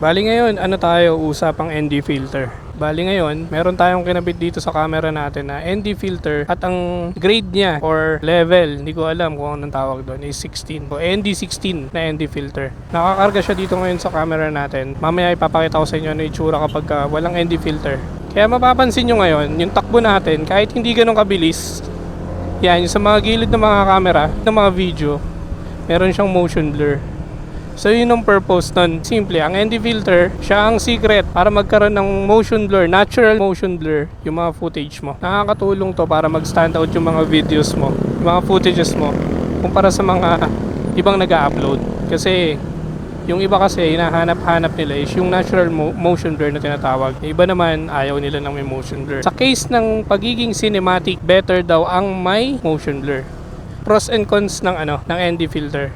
Bali ngayon, ano tayo, usapang ND filter. Bali ngayon, meron tayong kinabit dito sa camera natin na ND filter at ang grade niya or level, hindi ko alam kung anong tawag doon, is 16. O ND16 na ND filter. Nakakarga siya dito ngayon sa camera natin. Mamaya ipapakita ko sa inyo ano itsura kapag ah, walang ND filter. Kaya mapapansin nyo ngayon, yung takbo natin, kahit hindi ganun kabilis, yan, yung sa mga gilid ng mga camera, ng mga video, meron siyang motion blur. So yun ang purpose nun. Simple, ang ND filter, siya ang secret para magkaroon ng motion blur, natural motion blur, yung mga footage mo. Nakakatulong to para mag-stand out yung mga videos mo, yung mga footages mo, kumpara sa mga ibang nag upload Kasi yung iba kasi hinahanap-hanap nila is yung natural mo- motion blur na tinatawag. Yung iba naman ayaw nila ng may motion blur. Sa case ng pagiging cinematic, better daw ang may motion blur. Pros and cons ng ano, ng ND filter.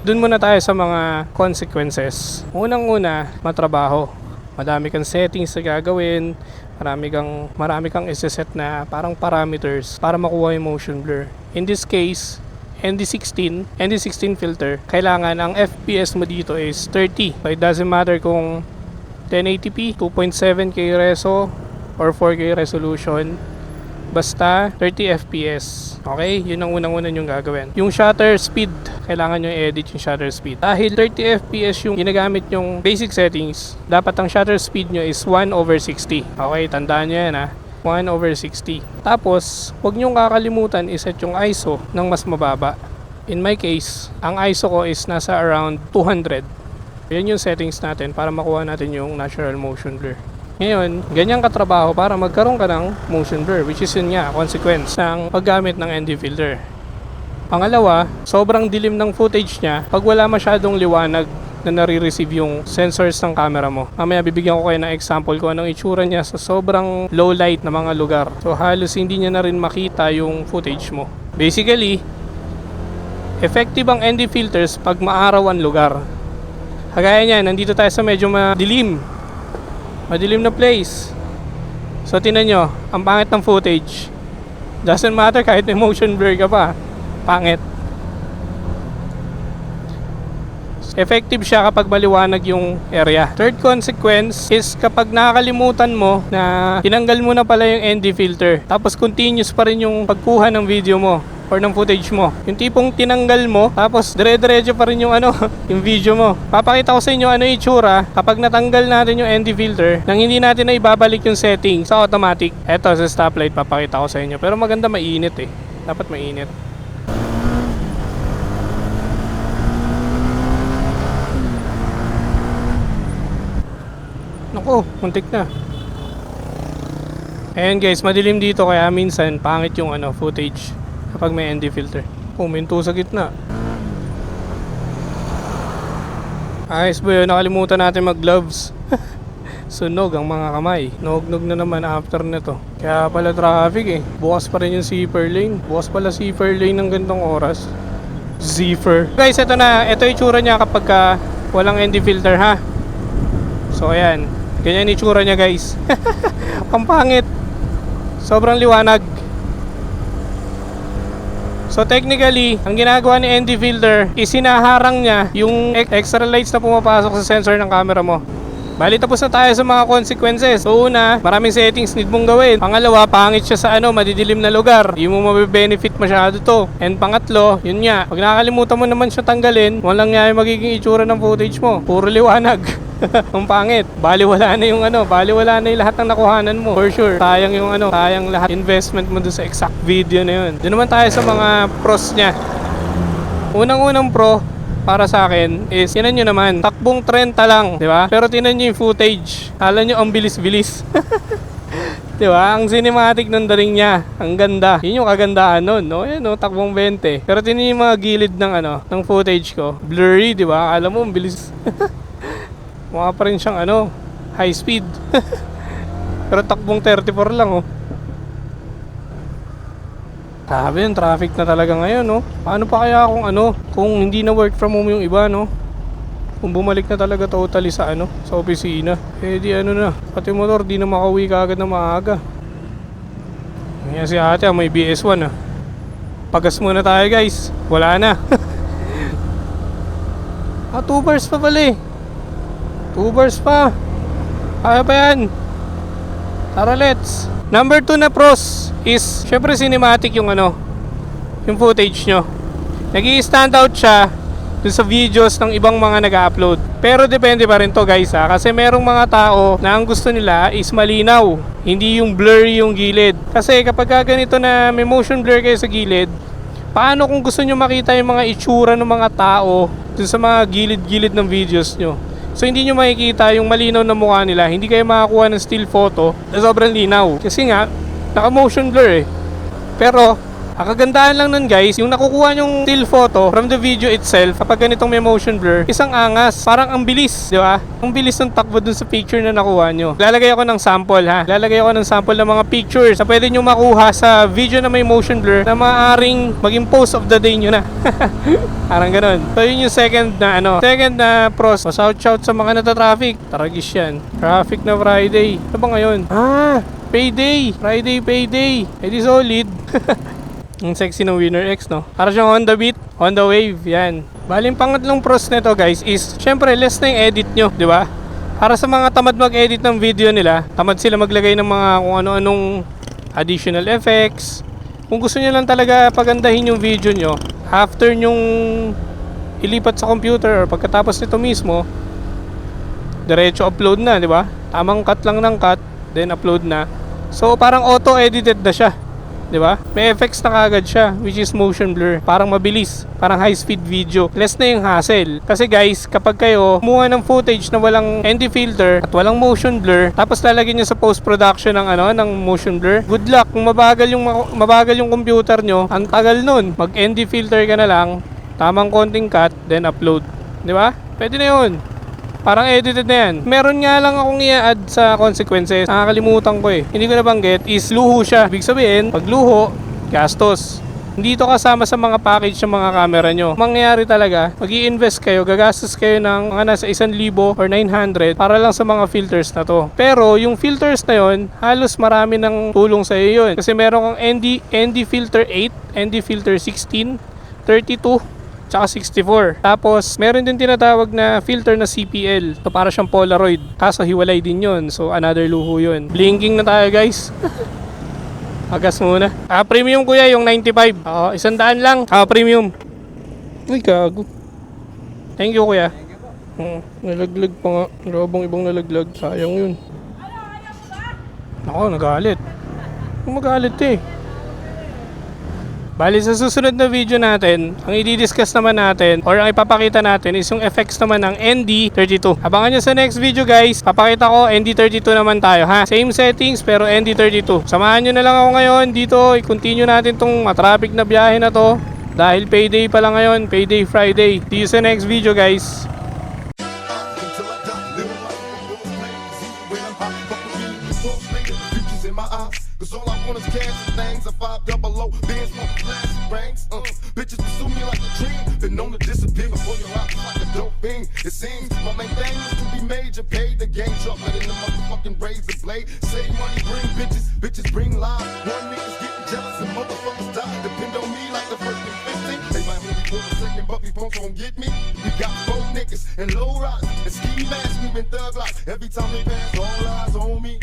Doon muna tayo sa mga consequences. Unang-una, matrabaho. Madami kang settings na gagawin, marami kang marami kang iseset na parang parameters para makuha yung motion blur. In this case, ND16, ND16 filter, kailangan ang FPS mo dito is 30. So it doesn't matter kung 1080p, 2.7K reso, or 4K resolution. Basta 30 FPS. Okay? Yun ang unang-una yung gagawin. Yung shutter speed, kailangan nyo i-edit yung shutter speed. Dahil 30 FPS yung ginagamit yung basic settings, dapat ang shutter speed nyo is 1 over 60. Okay? Tandaan nyo yan ha. 1 over 60. Tapos, huwag nyo kakalimutan iset yung ISO ng mas mababa. In my case, ang ISO ko is nasa around 200. Yan yung settings natin para makuha natin yung natural motion blur. Ngayon, ganyan katrabaho para magkaroon ka ng motion blur which is yun nga, consequence ng paggamit ng ND filter. Pangalawa, sobrang dilim ng footage niya pag wala masyadong liwanag na nare-receive yung sensors ng camera mo. Mamaya bibigyan ko kayo ng example kung anong itsura niya sa sobrang low light na mga lugar. So halos hindi niya na rin makita yung footage mo. Basically, effective ang ND filters pag maaraw ang lugar. Kagaya niyan, nandito tayo sa medyo madilim. Madilim na place. So tinan nyo, ang pangit ng footage. Doesn't matter kahit may motion blur ka pa. Pangit. Effective siya kapag maliwanag yung area. Third consequence is kapag nakakalimutan mo na tinanggal mo na pala yung ND filter. Tapos continuous pa rin yung pagkuha ng video mo or ng footage mo. Yung tipong tinanggal mo, tapos dire-diretso pa rin yung ano, yung video mo. Papakita ko sa inyo ano itsura kapag natanggal natin yung ND filter nang hindi natin na ibabalik yung setting sa automatic. Eto sa stoplight papakita ko sa inyo. Pero maganda mainit eh. Dapat mainit. Naku, muntik na. Ayan guys, madilim dito kaya minsan pangit yung ano, footage kapag may ND filter. Puminto sa gitna. Ayos ba yun? Nakalimutan natin mag-gloves. Sunog ang mga kamay. Nog-nog na naman after nito. Kaya pala traffic eh. Bukas pa rin yung zipper lane. Bukas pala zipper lane ng gantong oras. Zipper. Guys, ito na. Ito yung itsura niya kapag ka walang ND filter ha. So ayan. Ganyan itsura niya guys. ang pangit. Sobrang liwanag. So technically, ang ginagawa ni ND filter is sinaharang niya yung ex- extra lights na pumapasok sa sensor ng camera mo. Bali tapos na tayo sa mga consequences. So una, maraming settings need mong gawin. Pangalawa, pangit siya sa ano, madidilim na lugar. Hindi mo mabe-benefit masyado to. And pangatlo, yun nga, pag nakakalimutan mo naman siya tanggalin, walang nga yung magiging itsura ng footage mo. Puro liwanag. ang pangit. Bali wala na yung ano, bali wala na yung lahat ng nakuhanan mo. For sure. Sayang yung ano, sayang lahat investment mo doon sa exact video na yun. Doon naman tayo sa mga pros niya. Unang-unang pro para sa akin is tinan nyo naman, takbong 30 lang, di ba? Pero tinan nyo yung footage. Kala nyo ang bilis-bilis. di ba? Ang cinematic ng daring niya, ang ganda. Yun yung kagandahan nun, no? Yan, no? Takbong 20. Pero tinan yung mga gilid ng ano, ng footage ko. Blurry, di ba? Alam mo, ang bilis. Mukha pa rin siyang ano, high speed. Pero takbong 34 lang, oh. Grabe yung traffic na talaga ngayon, no? Paano pa kaya kung ano, kung hindi na work from home yung iba, no? Kung bumalik na talaga totally sa ano, sa opisina. Eh di ano na, pati motor di na makauwi ka agad na maaga. Ngayon si ate, ah, may BS1 ah. Pagas muna tayo guys. Wala na. ah, 2 bars pa pala eh. 2 Ubers pa. Kaya pa yan. Tara, let's. Number 2 na pros is, syempre cinematic yung ano, yung footage nyo. nag stand out siya dun sa videos ng ibang mga nag-upload. Pero depende pa rin to guys ha, kasi merong mga tao na ang gusto nila is malinaw, hindi yung blurry yung gilid. Kasi kapag ka ganito na may motion blur kayo sa gilid, paano kung gusto nyo makita yung mga itsura ng mga tao dun sa mga gilid-gilid ng videos nyo? So hindi nyo makikita yung malinaw na mukha nila, hindi kayo makakuha ng still photo na sobrang linaw. Kasi nga, naka-motion blur eh. Pero, ang kagandahan lang nun guys, yung nakukuha yung still photo from the video itself, kapag ganitong may motion blur, isang angas. Parang ang bilis, di ba? Ang bilis ng takbo dun sa picture na nakuha nyo. Lalagay ako ng sample ha. Lalagay ako ng sample ng mga pictures na pwede nyo makuha sa video na may motion blur na maaaring maging post of the day nyo na. Parang ganun. So yun yung second na ano. Second na pros. Shout shout sa mga nata-traffic. Taragis yan. Traffic na Friday. Ano ba ngayon? Ah! Payday! Friday payday! Eh di solid. Ang sexy ng Winner X, no? Para siyang Honda Beat, Honda Wave, yan. Baling pangatlong pros nito, guys, is syempre less na yung edit nyo, di ba? Para sa mga tamad mag-edit ng video nila, tamad sila maglagay ng mga kung ano-anong additional effects. Kung gusto nyo lang talaga pagandahin yung video nyo, after nyong ilipat sa computer or pagkatapos nito mismo, diretso upload na, di ba? Tamang cut lang ng cut, then upload na. So parang auto-edited na siya. 'Di ba? May effects na kagad siya which is motion blur. Parang mabilis, parang high speed video. Less na yung hassle. Kasi guys, kapag kayo kumuha ng footage na walang ND filter at walang motion blur, tapos lalagyan niyo sa post production ng ano, ng motion blur, good luck kung mabagal yung mabagal yung computer nyo, ang tagal nun. Mag ND filter ka na lang, tamang konting cut, then upload. 'Di ba? Pwede na 'yun. Parang edited na yan. Meron nga lang akong i-add sa consequences. Nakakalimutan ko eh. Hindi ko nabanggit is luho siya. Ibig sabihin, pag luho, gastos. Hindi ito kasama sa mga package ng mga camera nyo. Mangyayari talaga, mag invest kayo, gagastos kayo ng mga nasa 1,000 or 900 para lang sa mga filters na to. Pero yung filters na yon, halos marami ng tulong sa iyo yun. Kasi meron kang ND, ND filter 8, ND filter 16, 32, tsaka 64. Tapos, meron din tinatawag na filter na CPL. So, para siyang Polaroid. Kaso, hiwalay din yon So, another luho yun. Blinking na tayo, guys. Agas muna. Ah, premium kuya, yung 95. Oo, isang daan lang. Ah, premium. Uy, gago. Thank you, kuya. Oo, nalaglag pa nga. Robong ibang nalaglag. Sayang yun. Ako, nagalit. Magalit eh. Bali sa susunod na video natin, ang i-discuss naman natin or ang ipapakita natin is yung effects naman ng ND32. Abangan nyo sa next video guys. Papakita ko ND32 naman tayo ha. Same settings pero ND32. Samahan nyo na lang ako ngayon dito. I-continue natin tong matraffic na biyahe na to. Dahil payday pa lang ngayon, payday Friday. See you sa next video guys. Cause all I want is cash and things. A five double O. Bands on plastic rings. Uh, bitches pursue me like a dream. Been known to disappear before your eyes like a dope fiend. It seems my main thing is to be major. Paid the game chocolate in the motherfucking razor blade. Save money, bring bitches. Bitches bring lies. One niggas getting jealous and motherfuckers die. Depend on me like the first and 15. They might hold me for a second, but these punks won't get me. We got four niggas and low riders and ski masks, moving thug life. Every time they pass, all eyes on me.